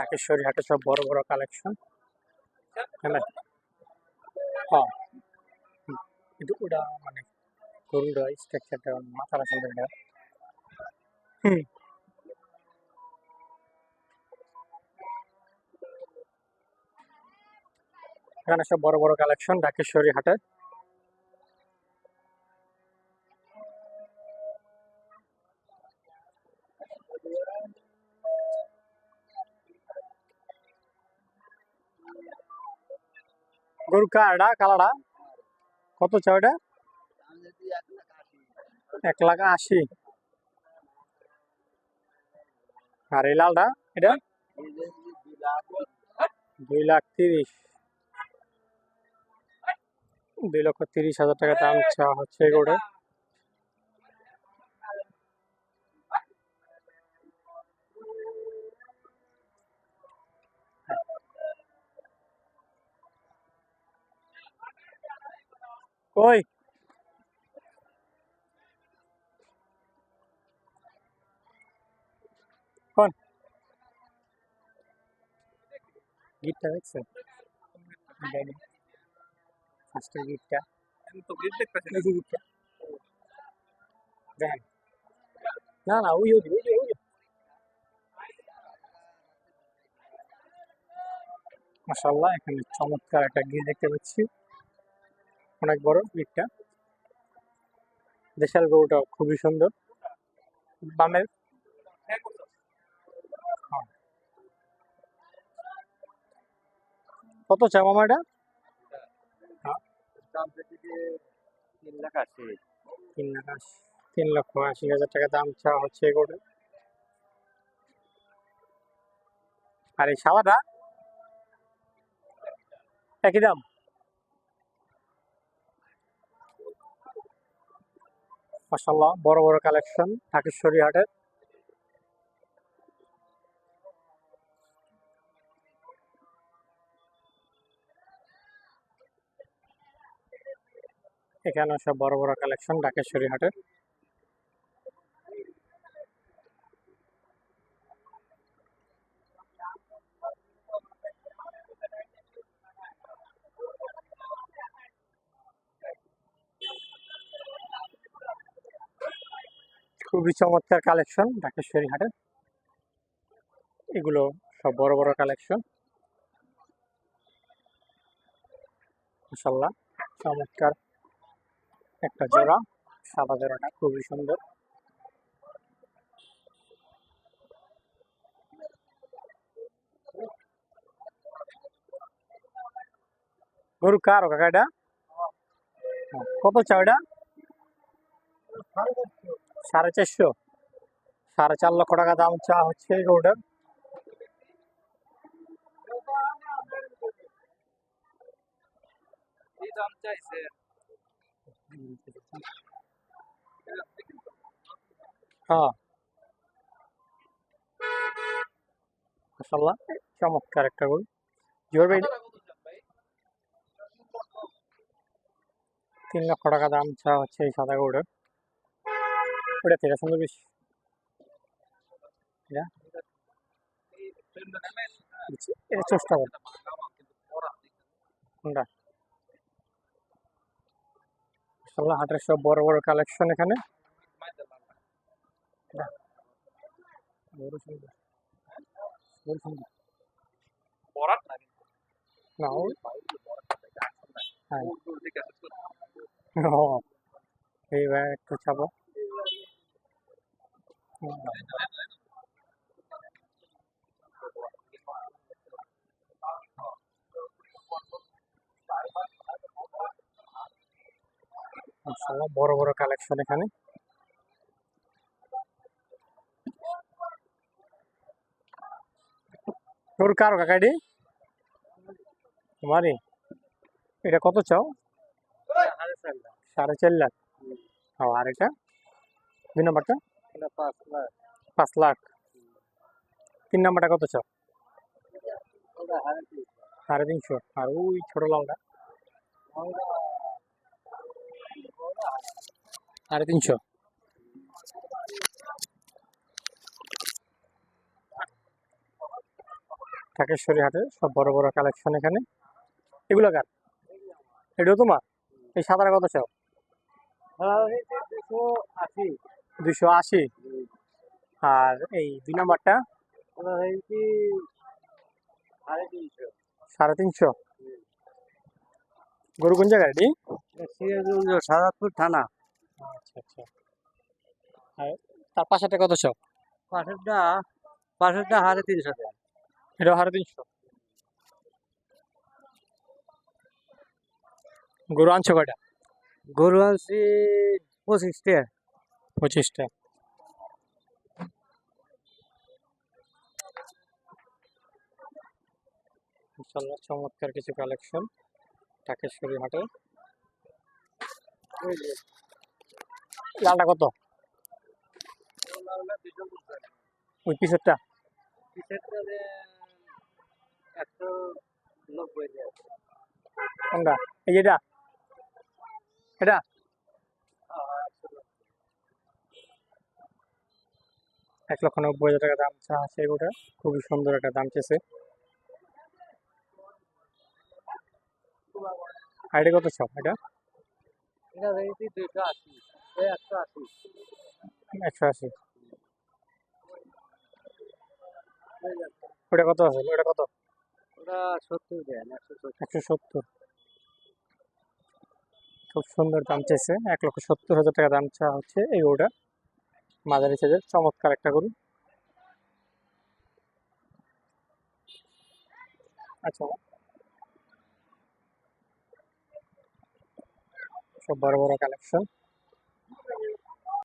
ঢাকেশ্বরী হাটে সব বড় বড় কালেকশন হ্যাঁ হ্যাঁ। ওটা মানে গরুটা স্ট্রাকচারটা হুম। এখানে সব বড় বড় কালেকশন ঢাকেশ্বরী হাটে গরু কাড়া কালাডা কত চাও এটা? এক লাখ আশি। আর এই লালটা, এটা? দুই লাখ তিরিশ। দুই লক্ষ তিরিশ হাজার টাকা দাম চাওয়া হচ্ছে এগুলো কই? কোন? গিটটা দেখছেন? ফার্স্টের গিটটা। দেখেন। না না, ওই ওই ওই ওই। মাশাল্লাহ এখানে চমৎকার একটা গিট দেখতে পাচ্ছি। অনেক বড় গিটটা দেশাল গরুটা খুবই সুন্দর। বামের? হ্যাঁ। কত চাও মামা এটা? তিন লাখ আশি। তিন লাখ আশি তিন লক্ষ আশি হাজার টাকা দাম চাওয়া হচ্ছে এগুলো আর এই সাদাটা? একই দাম? মাসাল্লাহ বড় বড় কালেকশন ঢাকেশ্বরী হাটের এখানে সব বড় বড় কালেকশন ঢাকেশ্বরী হাটের খুবই চমৎকার কালেকশন ঢাকেশ্বরী হাটের এগুলো সব বড় বড় কালেকশন। মাসাল্লাহ চমৎকার। একটা জোড়া সাদা জোড়াটা খুবই সুন্দর। গরু কার কাকা এটা? হ্যাঁ, কত চাও এটা? সাড়ে চারশো। সাড়ে চার লক্ষ টাকা দাম চা হচ্ছে এই গরুটার হ্যাঁ। মাসাল্লাহ চমৎকার একটা গরু জোর তিন লক্ষ টাকা দাম চা হচ্ছে এই সাদা গরুটার ওটা থেকে সুন্দর বেশি। এটা? এটা চেষ্টা কর কোনটা? মাসাল্লাহ হাটের সব বড় বড় কালেকশন এখানে। না ও হ্যাঁ। একটু চাপো। বড় বড় কালেকশন এখানে। তোর কার কাকাডি তোমারই? এটা কত চাও? সাড়ে চার লাখ। আর এটা? দুই নম্বরটা? পাঁচ লাখ। তিন নম্বরটা কত চাও সাড়ে তিনশো। আর ওই ছোট লালটা? সাড়ে তিনশো। ঢাকেশ্বরী হাটে সব বড় বড় কালেকশন এখানে। এগুলো কার? এটাও তোমার? এই সাদাটা কত চাও দুশো আশি। দুইশো আশি। আর এই দুই নাম্বারটা? সাড়ে তিনশো। গরু কোন জায়গায় এটি সাদাতপুর থানা। আচ্ছা আচ্ছা। আর তার পাশেরটা কত চাও পাশেরটা পাশেরটা সাড়ে তিনশো। এটাও সাড়ে তিনশো। গরু আনছো কয়টা? গরু আনছি পঁচিশটা। পঁচিশটা। ইনশাল্লাহ চমৎকার কিছু কালেকশন টাকেশ্বরী হাটে। লালটা কত? ওই পিসেরটা? কোনটা? এই যেটা? এটা? এক লক্ষ নব্বই হাজার টাকা দাম চা আছে এগুলো। খুবই সুন্দর একটা দাম চেয়েছে এটা কত সব এটা? একশো আশি। ওটা কত আছে? ওটা কত? ওটা সত্তর দেন একশো সত্তর। খুব সুন্দর দাম চেয়েছে এক লক্ষ সত্তর হাজার টাকা দাম চা হচ্ছে এই গরুটা মাঝারি সাইজের চমৎকার একটা গরু। আচ্ছা। সব বড় বড় কালেকশন